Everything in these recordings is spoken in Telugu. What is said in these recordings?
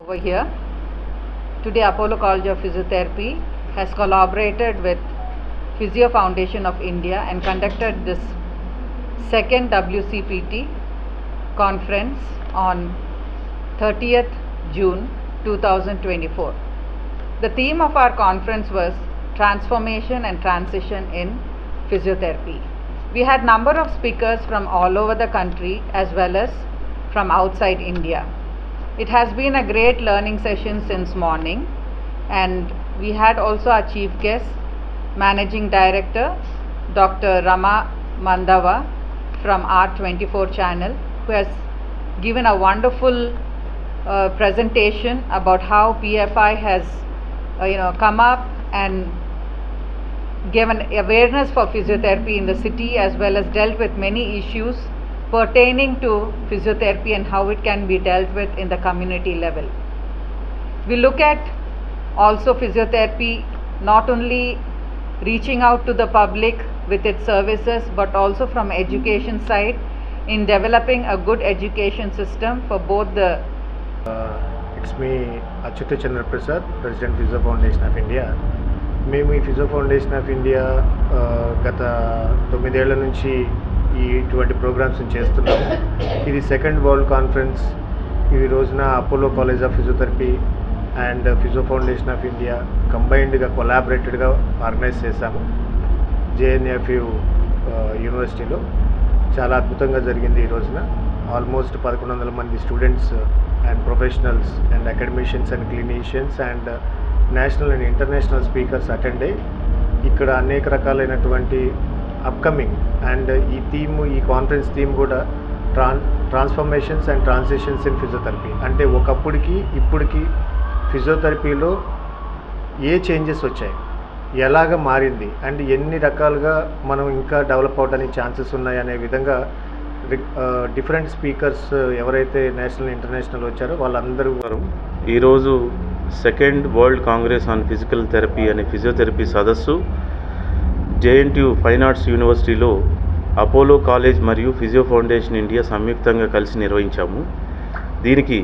Over here, today Apollo College of Physiotherapy has collaborated with Physio Foundation of India and conducted this second WCPT conference on 30th June 2024. The theme of our conference was transformation and transition in physiotherapy. We had number of speakers from all over the country as well as from outside India. It has been a great learning session since morning and we had also our chief guest managing director Dr. Rama Mandava from R24 channel who has given a wonderful uh, presentation about how PFI has uh, you know come up and given awareness for physiotherapy in the city as well as dealt with many issues pertaining to physiotherapy and how it can be dealt with in the community level. We look at also physiotherapy not only reaching out to the public with its services but also from education side in developing a good education system for both the it's me Achyuta Chandraprasad president physio foundation of India మేము ఈ ఫిజో ఫౌండేషన్ ఆఫ్ ఇండియా గత తొమ్మిదేళ్ళ నుంచి ఈ ఇటువంటి ప్రోగ్రామ్స్ చేస్తున్నాము. ఇది సెకండ్ వరల్డ్ కాన్ఫరెన్స్ ఈ రోజున Apollo college of physiotherapy and physio foundation of India కంబైన్డ్గా కొలాబరేటెడ్గా ఆర్గనైజ్ చేశాము. జేఎన్ఎఫ్యు యూనివర్సిటీలో చాలా అద్భుతంగా జరిగింది ఈ రోజున. ఆల్మోస్ట్ పదకొండు వందల మంది students and professionals and academicians and clinicians and national and international speakers attend అయ్యి ఇక్కడ అనేక రకాలైనటువంటి అప్కమింగ్ అండ్ ఈ థీమ్ ఈ కాన్ఫరెన్స్ థీమ్ కూడా tran transformations and transitions in physiotherapy అంటే ఒకప్పటికి ఇప్పటికి ఫిజియోథెరపీలో ఏ చేంజెస్ వచ్చాయి? ఎలాగ మారింది? అండ్ ఎన్ని రకాలుగా మనం ఇంకా డెవలప్ అవడానికి ఛాన్సెస్ ఉన్నాయి అనే విధంగా డిఫరెంట్ స్పీకర్స్ ఎవరైతే నేషనల్ ఇంటర్నేషనల్ వచ్చారో వాళ్ళందరూ ఈరోజు second world congress on physical therapy అనే ఫిజియోథెరపీ సదస్సు జేఎన్టీయు ఫైన్ ఆర్ట్స్ యూనివర్సిటీలో అపోలో కాలేజ్ మరియు ఫిజియో ఫౌండేషన్ ఇండియా సంయుక్తంగా కలిసి నిర్వహించాము. దీనికి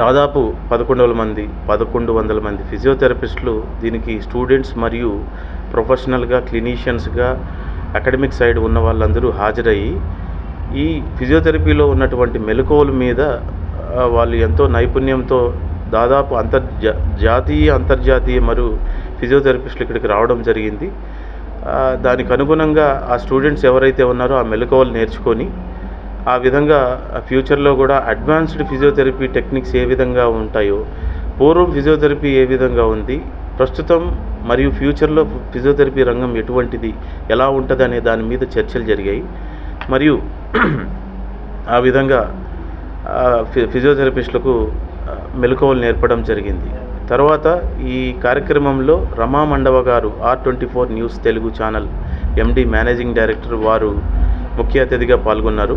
దాదాపు పదకొండు వందల మంది పదకొండు వందల మంది ఫిజియోథెరపిస్టులు దీనికి స్టూడెంట్స్ మరియు ప్రొఫెషనల్గా క్లినీషియన్స్గా అకాడమిక్ సైడ్ ఉన్న వాళ్ళందరూ హాజరయ్యి ఈ ఫిజియోథెరపీలో ఉన్నటువంటి మెలకువల మీద వాళ్ళు ఎంతో నైపుణ్యంతో దాదాపు అంతర్జా జాతీయ అంతర్జాతీయ మరియు ఫిజియోథెరపిస్టులు ఇక్కడికి రావడం జరిగింది. దానికి అనుగుణంగా ఆ స్టూడెంట్స్ ఎవరైతే ఉన్నారో ఆ మెలకువలు నేర్చుకొని ఆ విధంగా ఫ్యూచర్లో కూడా అడ్వాన్స్డ్ ఫిజియోథెరపీ టెక్నిక్స్ ఏ విధంగా ఉంటాయో పూర్వం ఫిజియోథెరపీ ఏ విధంగా ఉంది ప్రస్తుతం మరియు ఫ్యూచర్లో ఫిజియోథెరపీ రంగం ఎటువంటిది ఎలా ఉంటుంది అనే దాని మీద చర్చలు జరిగాయి. మరియు ఆ విధంగా ఫిజియోథెరపిస్టులకు మెలకువలు నేర్పడం జరిగింది. తర్వాత ఈ కార్యక్రమంలో రమా మండవ గారు R twenty four news Telugu channel MD managing director వారు ముఖ్య అతిథిగా పాల్గొన్నారు.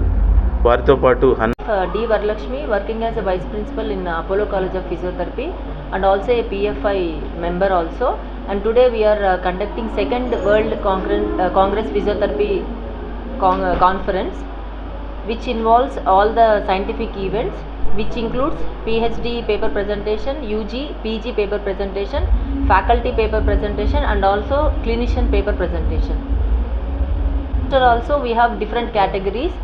వారితో పాటు హన్ uh, D. Varalakshmi working as a vice principal in uh, Apollo College of Physiotherapy and also a PFI member also. And today we are uh, conducting second World Congress, uh, Congress Physiotherapy con- uh, conference, which involves all the scientific events, which includes PhD paper presentation, UG, PG paper presentation, faculty paper presentation, and also clinician paper presentation. After also we have different categories